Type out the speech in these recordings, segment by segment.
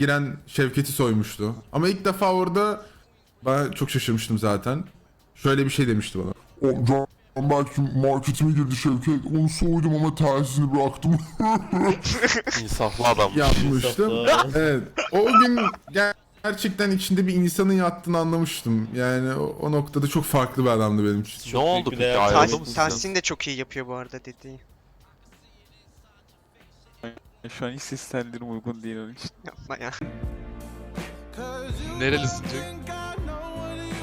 giren Şevket'i soymuştu. Ama ilk defa orada ben çok şaşırmıştım zaten. Şöyle bir şey demişti bana. O Can belki marketime girdi Şevket. Onu soydum ama tersini bıraktım. İnsaflı adam. Yapmıştım. evet. O gün ger- gerçekten içinde bir insanın yattığını anlamıştım. Yani o, o noktada çok farklı bir adamdı benim için. Ne oldu peki? Ayrıldı Tahsin, mısın? Tahsin de çok iyi yapıyor bu arada dediği. Şu an hiç ses tellerim uygun değil onun için. Yapma ya. Nerelisin Cenk?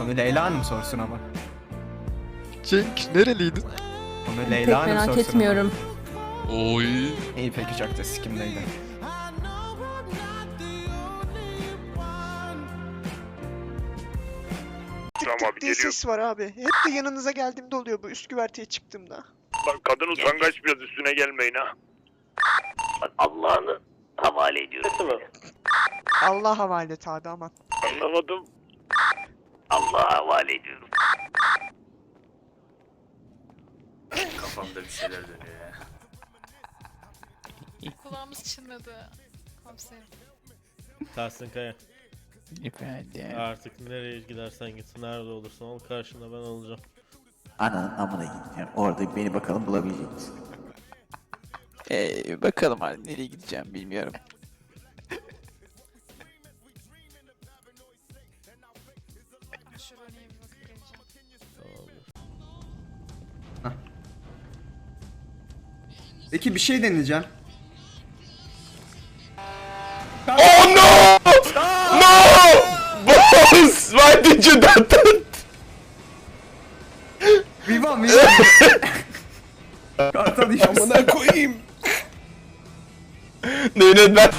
Onu Leyla Hanım sorsun ama. Cenk nereliydin? Onu Pek Leyla Hanım merak sorsun etmiyorum. Oy. Ama. İyi peki çok da sikimdeydi. Tık tık diye ses var abi. Hep de yanınıza geldiğimde oluyor bu üst güverteye çıktığımda. Bak kadın utangaç biraz üstüne gelmeyin ha. Allah'ını havale ediyorum seni. Allah havale et abi aman. Anlamadım. Allah'a havale ediyorum. Kafamda bir şeyler dönüyor ya. Kulağımız çınladı. Komiserim. Tahsin Kaya. Efendim. Artık nereye gidersen git, nerede olursan ol karşında ben olacağım. Ananın amına gideceğim. Orada beni bakalım bulabilecek misin? Ee, bakalım abi nereye gideceğim bilmiyorum. Bir. Peki bir şey deneyeceğim. Boss! Why did you do that? Viva Viva. Kartal işimiz. Amına koyayım. they that.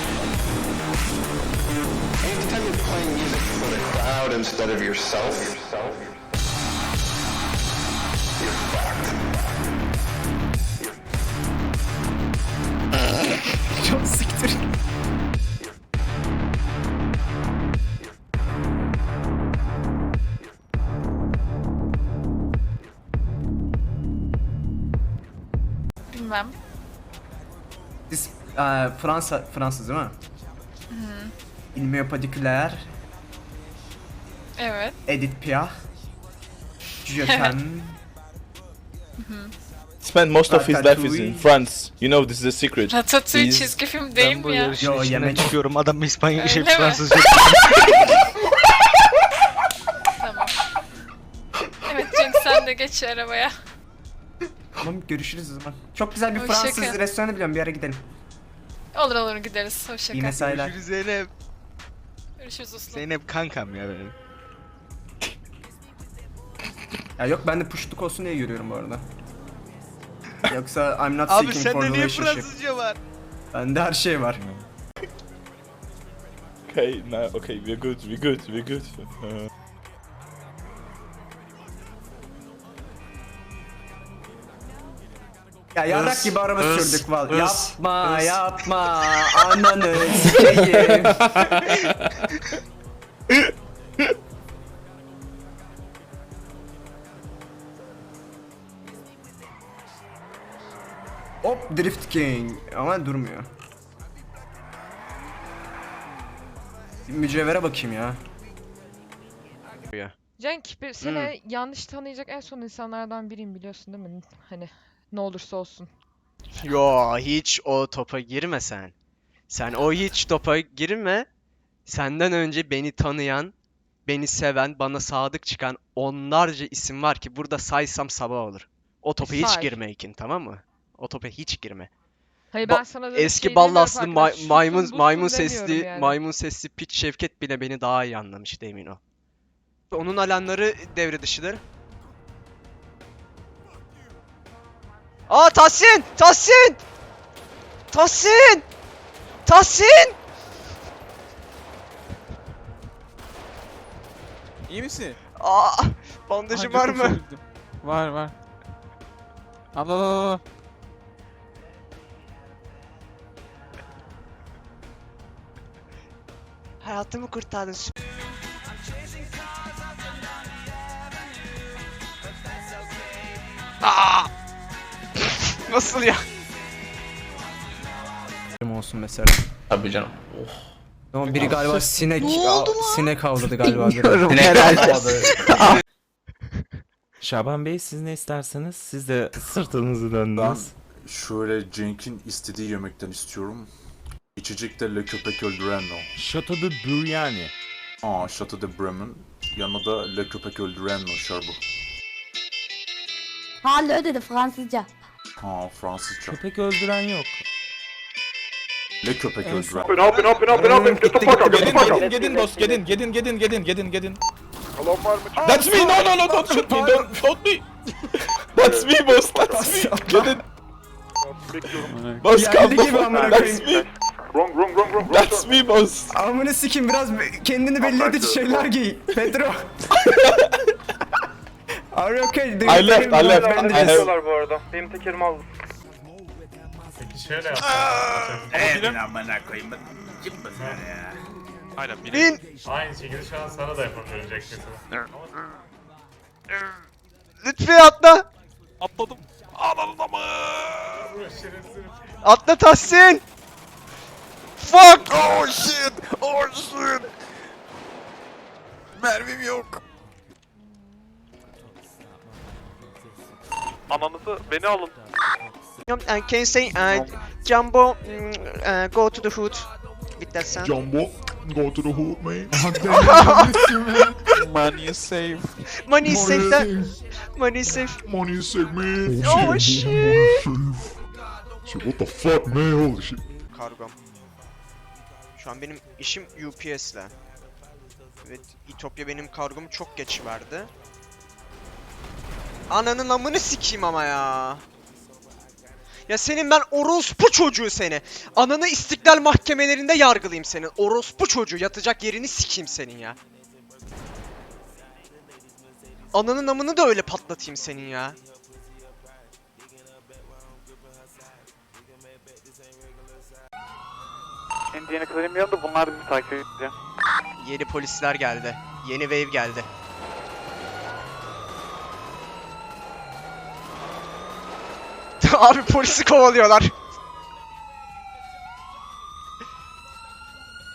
Anytime you're playing music for the crowd instead of yourself, yourself, you're fucked. Eee, Fransa Fransız değil mi? Il me padiculaire, Evet. Edith Piaf, Je t'aime. Spent most of his life is in Ratatouille. France. You know this is a secret. Ratatouille Biz- çizgi film değil mi ya? Yo yemek. çıkıyorum adam İspanya şey, Öyle mi? Fransızca. Tamam. Evet Cenk sen de geç arabaya. Tamam görüşürüz o zaman. Çok güzel bir Hoşça Fransız kal. restoranı biliyorum bir ara gidelim. Olur olur gideriz. Hoşça İyi kal. mesailer. Zeynep. Görüşürüz uslu. Zeynep kankam ya benim. Ya yok ben de puşluk olsun diye yürüyorum bu arada. Yoksa I'm not Abi seeking for sende niye relationship. Fransızca var? Bende her şey var. Okay, no, okay, we're good, we're good, we're good. Uh, Ya yarrak Is, gibi araba is, sürdük val. is, Yapma is. yapma ananı sikeyim. Hop Drift King ama durmuyor. Mücevhere bakayım ya. Cenk bir seni yanlış tanıyacak en son insanlardan biriyim biliyorsun değil mi? Hani ne olursa olsun. Yo hiç o topa girme sen. Sen o hiç topa girme. Senden önce beni tanıyan, beni seven, bana sadık çıkan onlarca isim var ki burada saysam sabah olur. O topa hiç Say. girme Ekin tamam mı? O topa hiç girme. Hayır Ba- ben sana böyle Eski şey ballaslı demiyorum arkadaş, maymun şusun, maymun busun demiyorum sesli yani. maymun sesli piç Şevket bile beni daha iyi anlamıştı emin ol. Onun alanları devre dışıdır. Aa Tahsin! Tahsin! Tahsin! Tahsin! İyi misin? Aa bandajı Ay, var mı? üzüldüm. Var var. Al al al. Hayatımı kurtardın. Aa! Nasıl ya? olsun mesela. tabii canım. Ama biri galiba sinek Ne oldu lan? sinek avladı galiba. biri. Bilmiyorum herhalde. Şaban Bey siz ne isterseniz siz de sırtınızı döndünüz. Şöyle Cenk'in istediği yemekten istiyorum. İçecek de Le Köpek Öldüren o. Chateau de Buryani. Aa, Chateau de Bremen. Yanına da Le Köpek Öldüren o şarabı. Hala ödedi Fransızca. Aa, Fransızca. Köpek öldüren yok. Le Köpek Öldüren. Open open open open open. Get the fuck up. Get the fuck up. Gedin boss, gedin, gedin, gedin, gedin, gedin, gedin. Alan var mı? That's me, no, no, no, don't shoot me, don't shoot me. That's me, boss, that's me. Gedin, Bekliyorum. boss, amına That's me, Wrong wrong wrong wrong. that's me, boss. Amına sikim biraz kendini belli edici şeyler giy. Pedro. Are you okay? I left, I left, I have... bu arada. Benim tekerimi aldım. Bin! Aynı şekilde şu an sana da yapabilirim Jack Lütfi atla! Atladım. Ananın ama. Atla Tahsin! Fuck! Oh shit, oh shit. Mermim yok. Ananızı beni alın. And can you say uh, Jumbo mm, uh, go to the hood with that sound? Jumbo, go to the hood man. Money is safe. Money is safe that. Money is safe. Money is sick man. Oh shit! Shit, what the fuck man? Holy shit. Kargom. Şu an benim işim UPS'le. Evet, İtopya benim kargomu çok geç verdi. Ananın amını sikeyim ama ya. Ya senin ben orospu çocuğu seni. Ananı istiklal mahkemelerinde yargılayayım senin. Orospu çocuğu yatacak yerini sikeyim senin ya. Ananın amını da öyle patlatayım senin ya. Indiana Kızı'nın yanında bunlar bizi takip ediyor. Yeni polisler geldi. Yeni wave geldi. Abi polisi kovalıyorlar.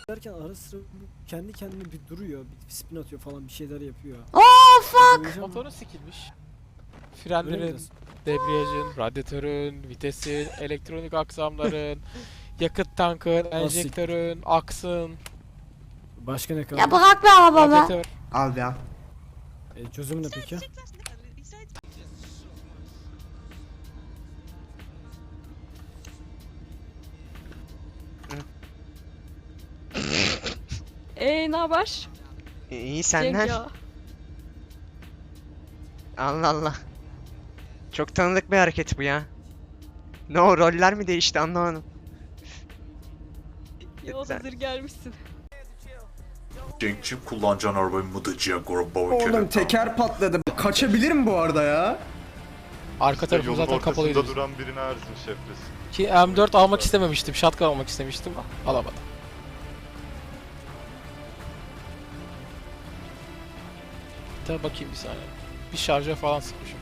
Derken ara sıra bu kendi kendine bir duruyor, bir spin atıyor falan bir şeyler yapıyor. Oh fuck! Motoru sikilmiş. Frenlerin, debriyajın, radyatörün, vitesin, elektronik aksamların, yakıt tankın, enjektörün, aksın. Başka ne kaldı? Ya bırak be arabamı. Radyatör. Al bir al. E, çözümü ne peki? Ne haber? İyi Cenk senden. ya. Allah Allah. Çok tanıdık bir hareket bu ya. Ne o roller mi değişti anlamadım. Yo hazır gelmişsin. Cenk'cim kullanacağın arabayı Mıdıcı'ya Gorobov'a Oğlum teker patladı. Kaçabilirim bu arada ya. Arka tarafı zaten kapalıydı. duran birine arzun şefresi. Ki M4 almak istememiştim, shotgun almak istemiştim. Alamadım. Tabi bakayım bir saniye. Bir şarjör falan sıkmışım.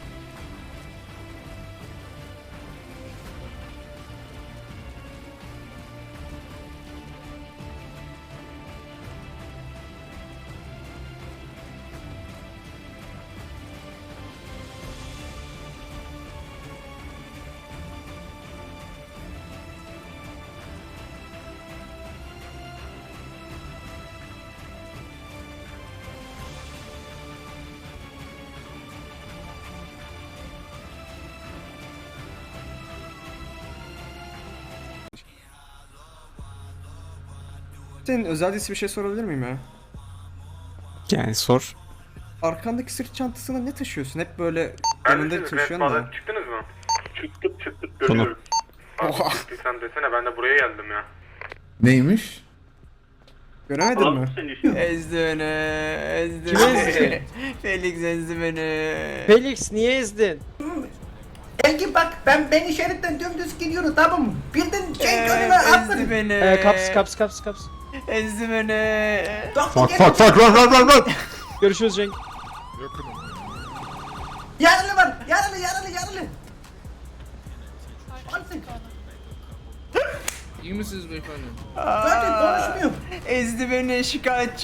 Senin özel bir şey sorabilir miyim ya? Yani sor. Arkandaki sırt çantasına ne taşıyorsun? Hep böyle yanında taşıyorsun da. Çıktınız mı? Çıktık çıktık görüyorum. Oha. Sen desene ben de buraya geldim ya. Neymiş? Göremedin mi? Sen Ezdi beni. Ezdi ezdi? Felix ezdi beni. Felix niye ezdin? Engin bak ben beni şeritten dümdüz gidiyorum tamam mı? Birden şey Ee, önüme ezdi attın. beni. Ee, kaps kaps kaps kaps. Ezdi beni. Fuck fuck fuck run run run run. Görüşürüz Cenk. Yaralı var yaralı yaralı yaralı. Alsın. İyi misiniz beyefendi? Zaten konuşmuyor. Ezdi beni şikayetçi